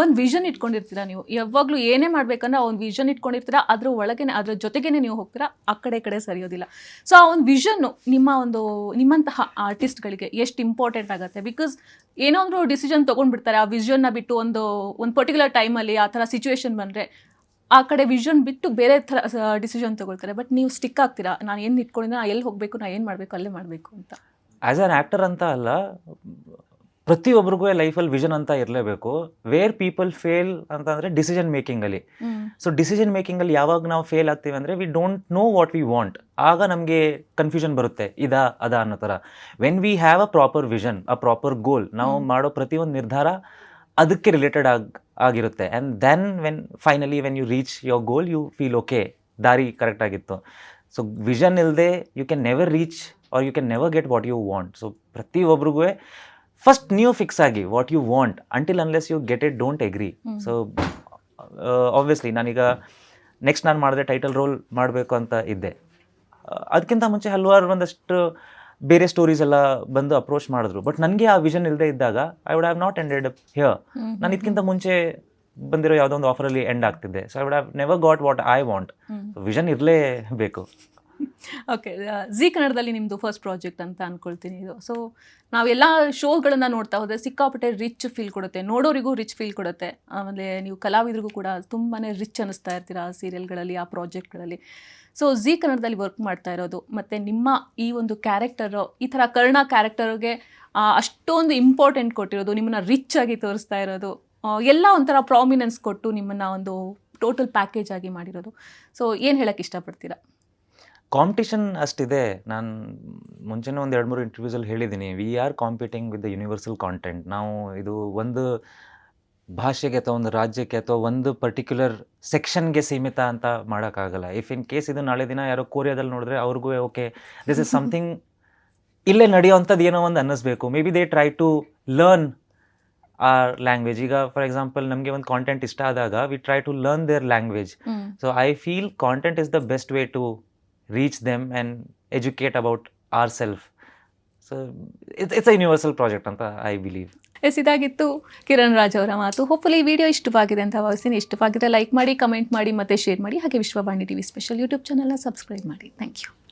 ಒಂದು ವಿಷನ್ ಇಟ್ಕೊಂಡಿರ್ತೀರಾ ನೀವು? ಯಾವಾಗಲೂ ಏನೇ ಮಾಡ್ಬೇಕಂದ್ರೆ ಅವ್ನು ವಿಷನ್ ಇಟ್ಕೊಂಡಿರ್ತೀರಾ, ಅದ್ರ ಒಳಗೇನೆ, ಅದ್ರ ಜೊತೆಗೇನೆ ನೀವು ಹೋಗ್ತೀರಾ, ಆ ಕಡೆ ಕಡೆ ಸರಿಯೋದಿಲ್ಲ. ಸೊ ಆ ಒಂದು ವಿಷನ್ನು ನಿಮ್ಮ ಒಂದು, ನಿಮ್ಮಂತಹ ಆರ್ಟಿಸ್ಟ್ಗಳಿಗೆ ಎಷ್ಟು ಇಂಪಾರ್ಟೆಂಟ್ ಆಗುತ್ತೆ? ಬಿಕಾಸ್ ಒಂದು ಡಿಸಿಷನ್ ತೊಗೊಂಡ್ಬಿಡ್ತಾರೆ, ಆ ವಿಷನ್ನ ಬಿಟ್ಟು ಒಂದು ಒಂದು ಪರ್ಟಿಕ್ಯುಲರ್ ಟೈಮಲ್ಲಿ ಆ ಥರ ಸಿಚುವೇಶನ್ ಬಂದರೆ, ಆ ಕಡೆ ವಿಷನ್ ಬಿಟ್ಟು ಬೇರೆ ಥರ ಡಿಸಿಷನ್ ತೊಗೊಳ್ತಾರೆ. ಬಟ್ ನೀವು ಸ್ಟಿಕ್ ಆಗ್ತೀರಾ? ನಾನು ಏನು ಇಟ್ಕೊಂಡಿದ್ದೆ ನಾನು ಎಲ್ಲಿ ಹೋಗಬೇಕು ನಾನು ಏನು ಮಾಡಬೇಕು, ಅಲ್ಲೇ ಮಾಡಬೇಕು ಅಂತ? ಆ್ಯಸ್ ಆ್ಯನ್ ಆ್ಯಕ್ಟರ್ ಅಂತ ಅಲ್ಲ ಪ್ರತಿಯೊಬ್ಬರಿಗೂ ಲೈಫಲ್ಲಿ ವಿಷನ್ ಅಂತ ಇರಲೇಬೇಕು. ವೇರ್ ಪೀಪಲ್ ಫೇಲ್ ಅಂತಂದರೆ ಡಿಸಿಷನ್ ಮೇಕಿಂಗಲ್ಲಿ ಸೊ ಡಿಸಿಷನ್ ಮೇಕಿಂಗಲ್ಲಿ ಯಾವಾಗ ನಾವು ಫೇಲ್ ಆಗ್ತೀವಿ ಅಂದರೆ we don't know what we want ಆಗ ನಮಗೆ ಕನ್ಫ್ಯೂಷನ್ ಬರುತ್ತೆ. ಇದಾ ಅದ ಅನ್ನೋ ಥರ. When we have a proper vision a proper goal ನಾವು ಮಾಡೋ ಪ್ರತಿಯೊಂದು ನಿರ್ಧಾರ ಅದಕ್ಕೆ ರಿಲೇಟೆಡ್ ಆಗಿ ಆಗಿರುತ್ತೆ. And then when finally when you reach your goal you feel okay ದಾರಿ ಕರೆಕ್ಟ್ ಆಗಿತ್ತು. ಸೊ ವಿಷನ್ ಇಲ್ಲದೆ you can never reach or you can never get what you want so ಪ್ರತಿಯೊಬ್ಬರಿಗೂ ಫಸ್ಟ್ ನೀವು ಫಿಕ್ಸ್ ಆಗಿ what you want until unless you get it don't agree. So obviously ನಾನೀಗ next ನಾನು ಮಾಡಿದೆ title roll ಮಾಡಬೇಕು ಅಂತ ಇದ್ದೆ. ಅದಕ್ಕಿಂತ ಮುಂಚೆ ಹಲವಾರು ಒಂದಷ್ಟು ಬೇರೆ ಸ್ಟೋರೀಸ್ ಎಲ್ಲ ಬಂದು ಅಪ್ರೋಚ್ ಮಾಡಿದ್ರು. ಬಟ್ ನನಗೆ ಆ ವಿಷನ್ ಇಲ್ಲದೆ ಇದ್ದಾಗ I would have not ended here ನಾನು ಇದಕ್ಕಿಂತ ಮುಂಚೆ ಬಂದಿರೋ ಯಾವುದೋ ಒಂದು ಆಫರಲ್ಲಿ end ಆಗ್ತಿದ್ದೆ. So I would have never got what I want vision ಇರಲೇಬೇಕು. ಓಕೆ ಜಿ ಕನ್ನಡದಲ್ಲಿ ನಿಮ್ಮದು ಫಸ್ಟ್ ಪ್ರಾಜೆಕ್ಟ್ ಅಂತ ಅಂದ್ಕೊಳ್ತೀನಿ ಇದು. ಸೊ ನಾವೆಲ್ಲ ಶೋಗಳನ್ನು ನೋಡ್ತಾ ಹೋದರೆ ಸಿಕ್ಕಾಪಟ್ಟೆ ರಿಚ್ ಫೀಲ್ ಕೊಡುತ್ತೆ. ನೋಡೋರಿಗೂ ರಿಚ್ ಫೀಲ್ ಕೊಡುತ್ತೆ. ಆಮೇಲೆ ನೀವು ಕಲಾವಿದರಿಗೂ ಕೂಡ ತುಂಬಾ ರಿಚ್ ಅನ್ನಿಸ್ತಾ ಇರ್ತೀರಾ ಆ ಸೀರಿಯಲ್ಗಳಲ್ಲಿ ಆ ಪ್ರಾಜೆಕ್ಟ್ಗಳಲ್ಲಿ ಸೊ ಜಿ ಕನ್ನಡದಲ್ಲಿ ವರ್ಕ್ ಮಾಡ್ತಾ ಇರೋದು. ಮತ್ತು ನಿಮ್ಮ ಈ ಒಂದು ಕ್ಯಾರೆಕ್ಟರು ಈ ಥರ ಕರ್ಣ ಕ್ಯಾರೆಕ್ಟರ್ಗೆ ಅಷ್ಟೊಂದು ಇಂಪಾರ್ಟೆಂಟ್ ಕೊಟ್ಟಿರೋದು, ನಿಮ್ಮನ್ನು ರಿಚ್ ಆಗಿ ತೋರಿಸ್ತಾ ಇರೋದು. ಎಲ್ಲ ಒಂಥರ ಪ್ರಾಮಿನೆನ್ಸ್ ಕೊಟ್ಟು ನಿಮ್ಮನ್ನು ಒಂದು ಟೋಟಲ್ ಪ್ಯಾಕೇಜ್ ಆಗಿ ಮಾಡಿರೋದು. ಸೊ ಏನು ಹೇಳೋಕ್ಕೆ ಇಷ್ಟಪಡ್ತೀರಾ? ಕಾಂಪಿಟಿಷನ್ ಅಷ್ಟಿದೆ. ನಾನು ಮುಂಚೆನೇ ಒಂದು ಎರಡು ಮೂರು ಇಂಟರ್ವ್ಯೂಸಲ್ಲಿ ಹೇಳಿದ್ದೀನಿ we are competing with the universal content ನಾವು ಇದು ಒಂದು ಭಾಷೆಗೆ ಅಥವಾ ಒಂದು ರಾಜ್ಯಕ್ಕೆ ಅಥವಾ ಒಂದು ಪರ್ಟಿಕ್ಯುಲರ್ ಸೆಕ್ಷನ್ಗೆ ಸೀಮಿತ ಅಂತ ಮಾಡೋಕ್ಕಾಗಲ್ಲ. ಇಫ್ ಇನ್ ಕೇಸ್ ಇದು ನಾಳೆ ದಿನ ಯಾರೋ ಕೊರಿಯಾದಲ್ಲಿ ನೋಡಿದ್ರೆ ಅವ್ರಿಗೂ ಓಕೆ ದಿಸ್ ಇಸ್ ಸಮಥಿಂಗ್ ಇಲ್ಲೇ ನಡೆಯೋವಂಥದ್ದು ಏನೋ ಒಂದು ಅನ್ನಿಸ್ಬೇಕು. Maybe they try to learn a language ಈಗ ಫಾರ್ ಎಕ್ಸಾಂಪಲ್ ನಮಗೆ ಒಂದು ಕಾಂಟೆಂಟ್ ಇಷ್ಟ ಆದಾಗ we try to learn their language so I feel content is the best way to reach them and educate about ourselves. So it's, it's a universal project ಅಂತ I believe S ಇದಾಗಿತ್ತು ಕಿರಣ್ ರಾಜ್ ಅವರ ಮಾತು. Hopefully ಈ video ಇಷ್ಟವಾಗಿದೆ ಅಂತ ಭಾವಿಸ್ತೀನಿ. ಇಷ್ಟವಾಗಿದ್ರೆ like ಮಾಡಿ comment ಮಾಡಿ ಮತ್ತೆ ಶೇರ್ ಮಾಡಿ. ಹಾಗೆ ವಿಶ್ವವಾಣಿ ಟಿವಿ ಸ್ಪೆಷಲ್ ಯೂಟ್ಯೂಬ್ ಚಾನಲ್ನ ಸಬ್ಸ್ಕ್ರೈಬ್ ಮಾಡಿ. Thank you